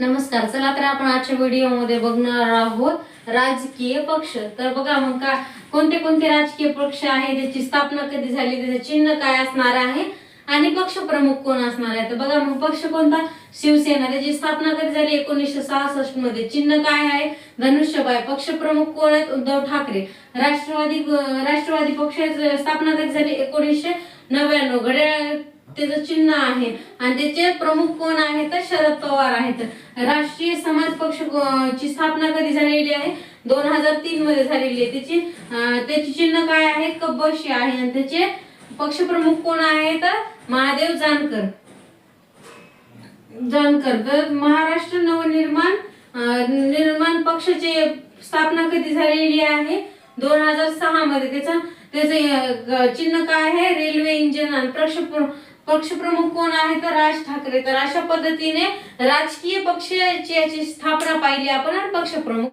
नमस्कार चला तर आपण आजच्या व्हिडिओमध्ये बघणार आहोत राजकीय पक्ष. तर बघा मग का कोणते कोणते राजकीय पक्ष आहे त्याची स्थापना कधी झाली त्याचं चिन्ह काय असणार आहे आणि पक्ष प्रमुख कोण असणार आहे? तर बघा मग पक्ष कोणता? शिवसेना. त्याची स्थापना कधी झाली? एकोणीसशे सहासष्टमध्ये चिन्ह काय आहे? धनुष्यबाय पक्ष प्रमुख कोण आहेत? उद्धव ठाकरे. राष्ट्रवादी राष्ट्रवादी पक्षाची स्थापना कधी झाली? एकोणीसशे नव्याण्णव. घड्याळ त्याचं चिन्ह आहे. आणि त्याचे प्रमुख कोण आहेत तर शरद पवार आहेत. राष्ट्रीय समाज पक्ष ची स्थापना कधी झालेली आहे? दोन हजार तीन मध्ये झालेली आहे. त्याची त्याची चिन्ह काय आहे? कब्बशी आहे. आणि त्याचे पक्षप्रमुख कोण आहे तर महादेव जानकर. जानकर. तर महाराष्ट्र नवनिर्माण निर्माण पक्षाची स्थापना कधी झालेली आहे? दोन हजार सहा मध्ये त्याचा त्याचे चिन्ह काय आहे? रेल्वे इंजिन आणि पक्ष पक्षप्रमुख कोण आहे? तर राज ठाकरे. तर अशा पद्धतीने राजकीय पक्षाची याची स्थापना पाहिली आपण आणि पक्षप्रमुख